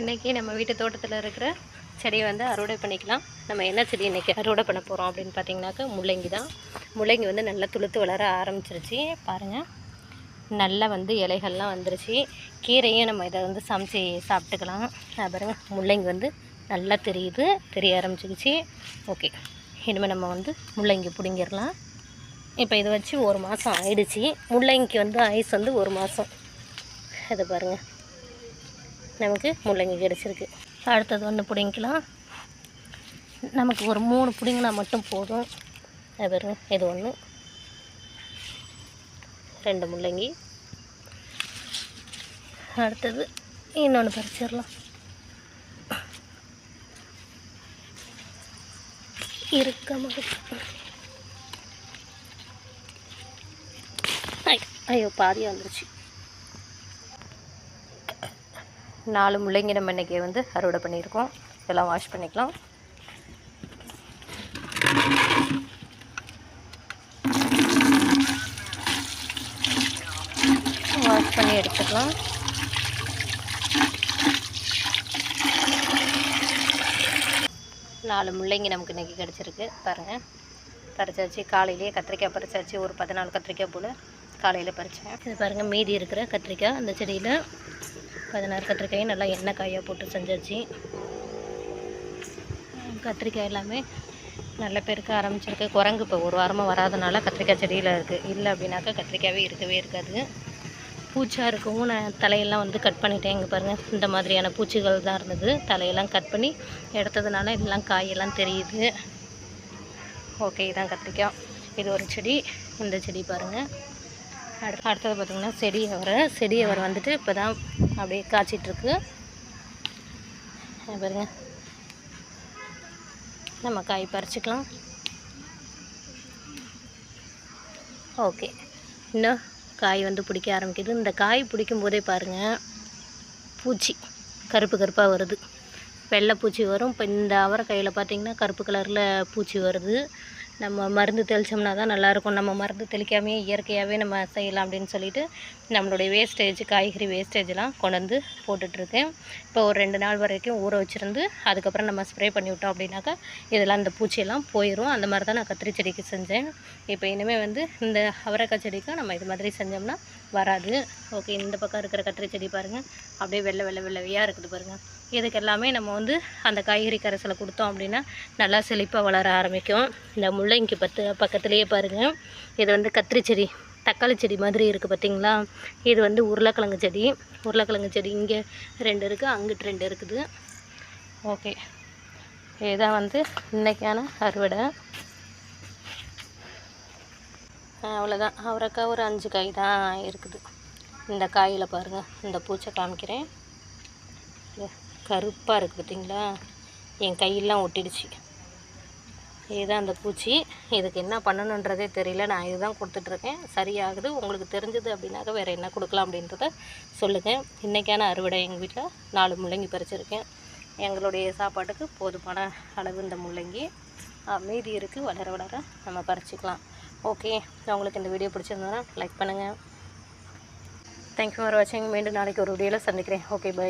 இன்றைக்கி நம்ம வீட்டு தோட்டத்தில் இருக்கிற செடியை வந்து அறுவடை பண்ணிக்கலாம். நம்ம என்ன செடி இன்றைக்கி அறுவடை பண்ண போகிறோம் அப்படின்னு பார்த்தீங்கன்னாக்கா முள்ளங்கி தான். முள்ளங்கி வந்து நல்லா துளுத்து வளர ஆரம்பிச்சிருச்சு. பாருங்கள் நல்லா வந்து இலைகள்லாம் வந்துருச்சு. கீரையும் நம்ம இதை வந்து சமைச்சு சாப்பிட்டுக்கலாம். பாருங்கள் முள்ளங்கி வந்து நல்லா தெரியுது. தெரிய ஆரம்பிச்சிருச்சு. ஓகே. இனிமேல் நம்ம வந்து முள்ளங்கி பிடுங்கிடலாம். இப்போ இதை வச்சு ஒரு மாதம் ஆயிடுச்சு. முள்ளங்கிக்கு வந்து ஐஸ் வந்து ஒரு மாதம் அதை பாருங்கள் நமக்கு முள்ளங்கி கிடச்சிருக்கு. அடுத்தது ஒன்று பிடிங்கிக்கலாம். நமக்கு ஒரு மூணு பிடிங்கினா மட்டும் போதும். அது பாருங்க இது ஒன்று ரெண்டு முள்ளங்கி. அடுத்தது இன்னொன்று பறிச்சிடலாம். இருக்க ஐயோ பாதியாக வந்துருச்சு. நாலு முள்ளங்கி நம்ம இன்றைக்கி வந்து அறுவடை பண்ணியிருக்கோம். இதெல்லாம் வாஷ் பண்ணிக்கலாம். வாஷ் பண்ணி எடுத்துக்கலாம். நாலு முள்ளங்கி நமக்கு இன்றைக்கி கிடச்சிருக்கு. பாருங்கள் பறிச்சாச்சு காலையிலேயே கத்திரிக்காய் பறிச்சாச்சு ஒரு பதினாலு கத்திரிக்காய் போல் காலையில் பறித்தேன் இது பாருங்கள் மீதி இருக்கிற கத்திரிக்காய் அந்த செடியில் பதினாறு கத்திரிக்காயும் நல்லா எண்ணெய் காயாக போட்டு செஞ்சாச்சு. கத்திரிக்காய் எல்லாமே நல்ல பெருக்க ஆரம்பிச்சிருக்கு. குரங்கு இப்போ ஒரு வாரமாக வராதனால கத்திரிக்காய் செடியில் இருக்குது இல்லை அப்படின்னாக்கா கத்திரிக்காயே இருக்கவே இருக்காது. பூச்சா இருக்கவும் நான் தலையெல்லாம் வந்து கட் பண்ணிட்டேன். இங்கே பாருங்கள் இந்த மாதிரியான பூச்சிகள் தான் இருந்தது. தலையெல்லாம் கட் பண்ணி எடுத்ததுனால எல்லாம் காயெல்லாம் தெரியுது. ஓகே இதான் கத்திரிக்காய். இது ஒரு செடி. இந்த செடி பாருங்கள் அடுத்தது பார்த்திங்கன்னா செடி அவரை. செடி அவரை வந்துட்டு இப்போ தான் அப்படியே காய்ச்சிட்ருக்கு. பாருங்க. நம்ம காய் பறிச்சிக்கலாம். ஓகே. இன்னும் காய் வந்து பிடிக்க ஆரம்பிக்குது. இந்த காய் பிடிக்கும் போதே பாருங்கள் பூச்சி கருப்பு கருப்பாக வருது. வெள்ளை பூச்சி வரும். இப்போ இந்த அவரை கையில் பார்த்தீங்கன்னா கருப்பு கலரில் பூச்சி வருது. நம்ம மருந்து தெளித்தோம்னா தான் நல்லாயிருக்கும். நம்ம மருந்து தெளிக்காமே இயற்கையாகவே நம்ம செய்யலாம் அப்படின்னு சொல்லிட்டு நம்மளுடைய வேஸ்டேஜ் காய்கறி வேஸ்டேஜ்லாம் கொண்டு வந்து போட்டுட்ருக்கேன். இப்போ ஒரு ரெண்டு நாள் வரைக்கும் ஊற வச்சுருந்து அதுக்கப்புறம் நம்ம ஸ்ப்ரே பண்ணி விட்டோம் அப்படின்னாக்கா இதெல்லாம் இந்த பூச்சியெல்லாம் போயிடும் அந்த மாதிரி தான் நான் கத்திரி செடிக்கு செஞ்சேன். இப்போ இனிமேல் வந்து இந்த அவரைக்காய் செடிக்கு நம்ம இது மாதிரி செஞ்சோம்னா வராது. ஓகே இந்த பக்கம் இருக்கிற கத்திரி செடி பாருங்கள் அப்படியே வெள்ளை வெள்ளை வெள்ளையாக இருக்குது பாருங்கள் இதுக்கு எல்லாமே நம்ம வந்து அந்த காய்கறி கரைசலை கொடுத்தோம் அப்படின்னா நல்லா செழிப்பாக வளர ஆரம்பிக்கும். இந்த முள்ளங்கி பத்து பக்கத்துலேயே பாருங்கள் இது வந்து கத்திரி செடி தக்காளி செடி மாதிரி இருக்குது பார்த்தீங்களா இது வந்து உருளைக்கிழங்கு செடி. உருளைக்கிழங்கு செடி இங்கே ரெண்டு இருக்குது அங்கிட்டு ரெண்டு இருக்குது. ஓகே. இதுதான் வந்து இன்றைக்கான அறுவடை. அவ்வளோதான் அவரைக்காய் ஒரு அஞ்சு காய் தான் இருக்குது. இந்த காயில் பாருங்கள் இந்த பூச்சை காமிக்கிறேன். கருப்பாக இருக்குது பார்த்தீங்களா என் கையெல்லாம் ஒட்டிடுச்சு. இதுதான் அந்த பூச்சி. இதுக்கு என்ன பண்ணணுன்றதே தெரியல. நான் இதுதான் கொடுத்துட்ருக்கேன். சரியாகுது. உங்களுக்கு தெரிஞ்சது அப்படின்னாக்கா வேறு என்ன கொடுக்கலாம் அப்படின்றத சொல்லுங்கள் இன்றைக்கான அறுவடை எங்கள் வீட்டில் நாலு முள்ளங்கி பறிச்சிருக்கேன். எங்களுடைய சாப்பாட்டுக்கு போதுமான அளவு இந்த முள்ளங்கி மீதி இருக்குது வளர வளர நம்ம பறிச்சிக்கலாம். ஓகே. உங்களுக்கு இந்த வீடியோ பிடிச்சிருந்ததுன்னா லைக் பண்ணுங்கள் தேங்க்யூ ஃபார் வாட்சிங் மீண்டும் நாளைக்கு ஒரு வீடியோவில் சந்திக்கிறேன். Okay bye